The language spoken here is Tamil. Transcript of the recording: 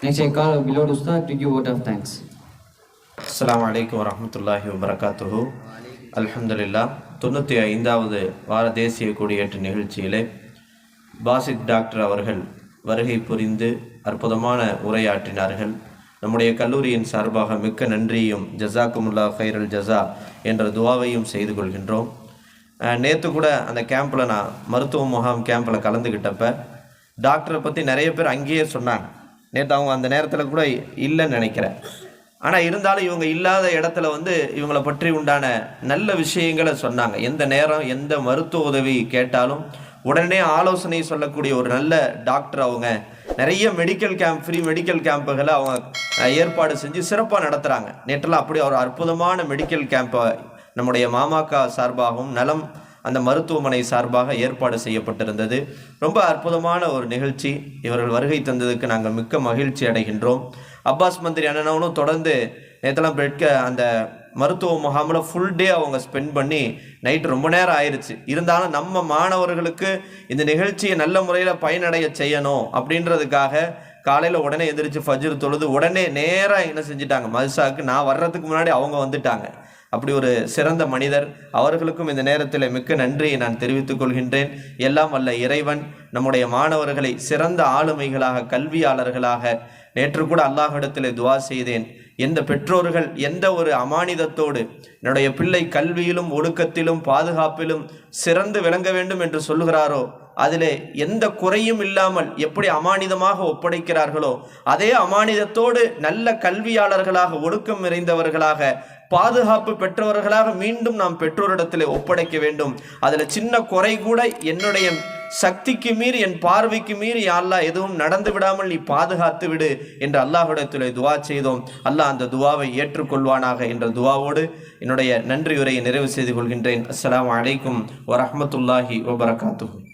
Next, I call beloved Ustad to give vote of thanks. அஸ்லாம் வலைக்கம் வரமத்துல்லாஹி வபரகாத்துஹு அல்ஹம்துலில்லா தொண்ணூற்றி ஐந்தாவது வார தேசிய கொடியேற்று நிகழ்ச்சியிலே பாசித் டாக்டர் அவர்கள் வருகை புரிந்து அற்புதமான உரையாற்றினார்கள். நம்முடைய கல்லூரியின் சார்பாக மிக்க நன்றியும் ஜசாக்குமுல்லா ஹைரல் ஜஸா என்ற துவாவையும் செய்து கொள்கின்றோம். நேற்று கூட அந்த கேம்பில் நான் மருத்துவ முகாம் கேம்பில் கலந்துக்கிட்டப்ப டாக்டரை பற்றி நிறைய பேர் அங்கேயே சொன்னாங்க. நேற்று அவங்க அந்த நேரத்தில் கூட இல்லைன்னு நினைக்கிறேன். ஆனால் இருந்தாலும் இவங்க இல்லாத இடத்துல வந்து இவங்களை பற்றி உண்டான நல்ல விஷயங்களை சொன்னாங்க. எந்த நேரம் எந்த மருத்துவ உதவி கேட்டாலும் உடனே ஆலோசனை சொல்லக்கூடிய ஒரு நல்ல டாக்டர் அவங்க. நிறைய மெடிக்கல் கேம்ப் ஃப்ரீ மெடிக்கல் கேம்புகளை அவங்க ஏற்பாடு செஞ்சு சிறப்பாக நடத்துகிறாங்க நேற்றெல்லாம் அப்படி ஒரு அற்புதமான மெடிக்கல் கேம்பை நம்முடைய மாமாக்கா சார்பாகவும் நலம் அந்த மருத்துவமனை சார்பாக ஏற்பாடு செய்யப்பட்டிருந்தது. ரொம்ப அற்புதமான ஒரு நிகழ்ச்சி. இவர்கள் வருகை தந்ததுக்கு நாங்கள் மிக்க மகிழ்ச்சி அடைகின்றோம். அப்பாஸ் மந்திரி அண்ணனவனும் தொடர்ந்து நேற்றெல்லாம் பெட்க அந்த மருத்துவ முகாமில் ஃபுல் டே அவங்க ஸ்பெண்ட் பண்ணி நைட்டு ரொம்ப நேரம் ஆயிடுச்சு இருந்தாலும் நம்ம மாணவர்களுக்கு இந்த நிகழ்ச்சியை நல்ல முறையில் பயனடைய செய்யணும் அப்படின்றதுக்காக காலையில் உடனே எந்திரிச்சு ஃபஜ்ரு தொழுது உடனே நேராக என்ன செஞ்சிட்டாங்க? மதுசாவுக்கு நான் வர்றதுக்கு முன்னாடி அவங்க வந்துட்டாங்க. அப்படி ஒரு சிறந்த மனிதர். அவர்களுக்கும் இந்த நேரத்தில் மிக்க நன்றியை நான் தெரிவித்துக் கொள்கின்றேன். எல்லாம் வல்ல இறைவன் நம்முடைய மாணவர்களை சிறந்த ஆளுமைகளாக கல்வியாளர்களாக நேற்று கூட அல்லாஹிடத்தில் துவா செய்தேன். எந்த பெற்றோர்கள் எந்த ஒரு அமானிதத்தோடு என்னுடைய பிள்ளை கல்வியிலும் ஒழுக்கத்திலும் பாதுகாப்பிலும் சிறந்து விளங்க வேண்டும் என்று சொல்லுகிறாரோ அதிலே எந்த குறையும் இல்லாமல் எப்படி அமானிதமாக ஒப்படைக்கிறார்களோ அதே அமானிதத்தோடு நல்ல கல்வியாளர்களாக ஒழுக்கம் நிறைந்தவர்களாக பாதுகாப்பு பெற்றவர்களாக மீண்டும் நாம் பெற்றோரிடத்தில் ஒப்படைக்க வேண்டும். அதில் சின்ன குறை கூட என்னுடைய சக்திக்கு மீறி என் பார்வைக்கு மீறி அல்லாஹ் எதுவும் நடந்து விடாமல் நீ பாதுகாத்து விடு என்று அல்லாஹ்விடத்தில் துவா செய்தோம். அல்லாஹ் அந்த துவாவை ஏற்றுக்கொள்வானாக என்ற துவாவோடு என்னுடைய நன்றியுரையை நிறைவு செய்து கொள்கின்றேன். அஸ்லாம் அலைக்கும் வரமத்துல்லாஹி வபரகாத்து